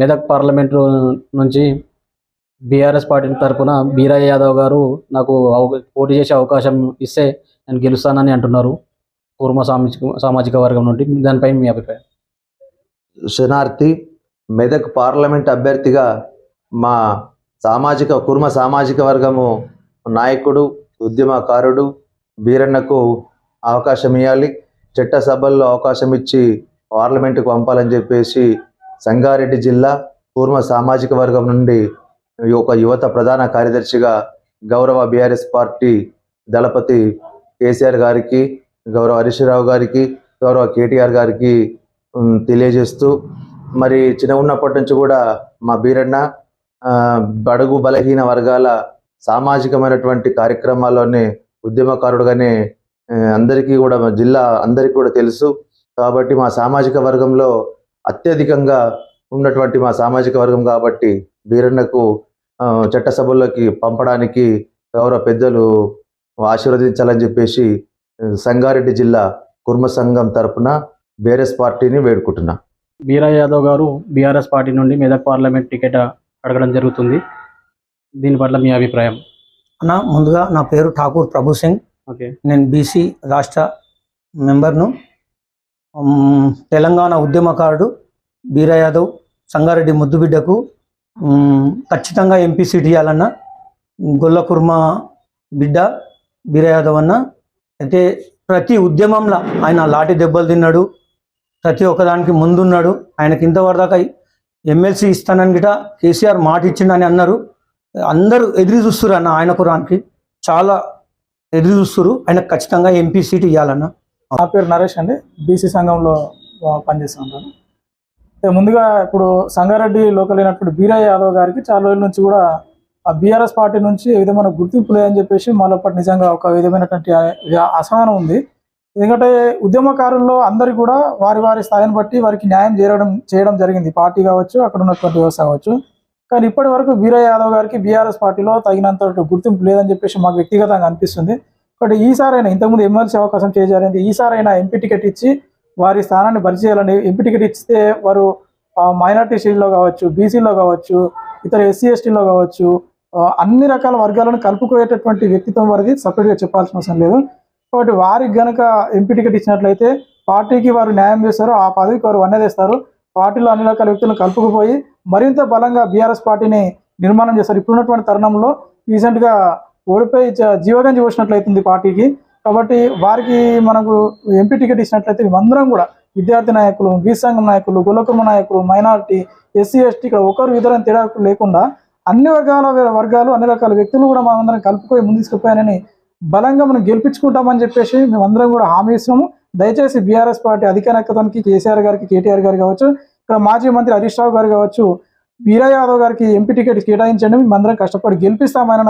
Medak parliament నుంచి BRS party తరఫున బీరయ్య యాదవ్ గారు నాకు పోటీ చేసే అవకాశం ఇస్తే నేను గెలుస్తానని అంటున్నారు కుర్మ సామాజిక సామాజిక వర్గం నుండి. దానిపై మీ అభిప్రాయం? శనార్థి మెదక్ పార్లమెంట్ అభ్యర్థిగా మా సామాజిక కుర్మ సామాజిక వర్గము నాయకుడు ఉద్యమకారుడు బీరన్నకు అవకాశం ఇవ్వాలి చట్టసభల్లో అవకాశం ఇచ్చి పార్లమెంటుకు పంపాలని చెప్పేసి సంగారెడ్డి జిల్లా పూర్వ సామాజిక వర్గం నుండి ఒక యువత ప్రధాన కార్యదర్శిగా గౌరవ బీఆర్ఎస్ పార్టీ దళపతి కేసీఆర్ గారికి గౌరవ హరీశ్రావు గారికి గౌరవ కేటీఆర్ గారికి తెలియజేస్తూ మరి చిన్న ఉన్నప్పటి నుంచి కూడా మా బీరన్న బడుగు బలహీన వర్గాల సామాజికమైనటువంటి కార్యక్రమాల్లోనే ఉద్యమకారుడుగానే అందరికీ కూడా జిల్లా అందరికీ కూడా తెలుసు. కాబట్టి మా సామాజిక వర్గంలో అత్యధికంగా ఉన్నటువంటి మా సామాజిక వర్గం కాబట్టి బీరన్నకు ఆ, చట్టసభల్లోకి పంపడానికి గౌరవ పెద్దలు ఆశీర్వదించాలని చెప్పేసి సంగారెడ్డి జిల్లా కుర్మ సంఘం తరపున బీఆర్ఎస్ పార్టీని వేడుకుంటున్నా. బీరయ్య యాదవ్ గారు బీఆర్ఎస్ పార్టీ నుండి మెదక్ పార్లమెంట్ టికెట్ అడగడం జరుగుతుంది. దీని పట్ల మీ అభిప్రాయం? అన్న ముందుగా నా పేరు ఠాకూర్ ప్రభు సింగ్. ఓకే. నేను బీసీ రాష్ట్ర మెంబర్ను. తెలంగాణ ఉద్యమకారుడు బీరయాదవ్ సంగారెడ్డి ముద్దుబిడ్డకు ఖచ్చితంగా ఎంపీ సీట్ ఇవ్వాలన్న గొల్ల కుర్మ బిడ్డ బీర యాదవ్ అన్న. అయితే ప్రతి ఉద్యమంలో ఆయన లాఠీ దెబ్బలు తిన్నాడు ప్రతి ఒక్కదానికి ముందున్నాడు. ఆయనకి ఇంతవరదాకా ఎమ్మెల్సీ ఇస్తానని గిట కేసీఆర్ మాట ఇచ్చిండని అన్నారు. అందరూ ఎదురు చూస్తున్నారు అన్న ఆయన కురానికి చాలా ఎదురు చూస్తున్నారు ఆయనకు ఖచ్చితంగా ఎంపీ సీట్ ఇవ్వాలన్నా నా పేరు నరేష్ అండి. బీసీ సంఘంలో ఆ, పనిచేస్తుంటాను ముందుగా ఇప్పుడు సంగారెడ్డి లోకల్ అయినటువంటి బీరయ్య యాదవ్ గారికి చాలా రోజుల నుంచి కూడా ఆ బీఆర్ఎస్ పార్టీ నుంచి ఏ విధమైన గుర్తింపు లేదని చెప్పేసి మళ్ళప్పటి నిజంగా ఒక విధమైనటువంటి అసహనం ఉంది. ఎందుకంటే ఉద్యమకారుల్లో అందరికీ కూడా వారి వారి స్థాయిని బట్టి వారికి న్యాయం చేయడం చేయడం జరిగింది. పార్టీ కావచ్చు అక్కడ ఉన్నటువంటి వ్యవస్థ కావచ్చు. కానీ ఇప్పటి వరకు బీరయ్య యాదవ్ గారికి బీఆర్ఎస్ పార్టీలో తగినంత గుర్తింపు లేదని చెప్పేసి మాకు వ్యక్తిగతంగా అనిపిస్తుంది. బట్ ఈసారైనా ఇంతకుముందు ఎమ్మెల్సీ అవకాశం చేయజారింది ఈసారైనా ఎంపీ టికెట్ ఇచ్చి వారి స్థానాన్ని భర్తీ చేయాలని ఎంపీ టికెట్ ఇస్తే వారు మైనార్టీ శ్రేణిలో కావచ్చు బీసీలో కావచ్చు ఇతర ఎస్సీ ఎస్టీలో కావచ్చు అన్ని రకాల వర్గాలను కలుపుకోయేటటువంటి వ్యక్తిత్వం వారిది. సపరేట్గా చెప్పాల్సిన అవసరం లేదు. కాబట్టి వారికి గనక ఎంపీ టికెట్ ఇచ్చినట్లయితే పార్టీకి వారు న్యాయం చేస్తారు ఆ పదవికి వారు వన్నదేస్తారు పార్టీలో అన్ని రకాల వ్యక్తులను కలుపుకుపోయి మరింత బలంగా బీఆర్ఎస్ పార్టీని నిర్మాణం చేస్తారు. ఇప్పుడున్నటువంటి తరుణంలో రీసెంట్గా ఓడిపోయి జీవగంజి పోసినట్లయితుంది పార్టీకి. కాబట్టి వారికి మనకు ఎంపీ టికెట్ ఇచ్చినట్లయితే మేమందరం కూడా విద్యార్థి నాయకులు బీ సంఘం నాయకులు గులకుర్మ నాయకులు మైనారిటీ ఎస్సీ ఎస్టీ ఇక్కడ ఒకరు ఇద్దరు తేడా లేకుండా అన్ని వర్గాల వర్గాలు అన్ని రకాల వ్యక్తులు కూడా మనందరం కలుపుకొని ముందు తీసుకుపోయానని బలంగా మనం గెలిపించుకుంటామని చెప్పేసి మేమందరం కూడా హామీ ఇస్తున్నాము. దయచేసి బీఆర్ఎస్ పార్టీ అధికారికతానికి కేసీఆర్ గారికి కేటీఆర్ గారు కావచ్చు ఇక్కడ మాజీ మంత్రి హరీష్ రావు గారు కావచ్చు వీరయ్య యాదవ్ గారికి ఎంపీ టికెట్ కేటాయించండి. మేమందరం కష్టపడి గెలిపిస్తామని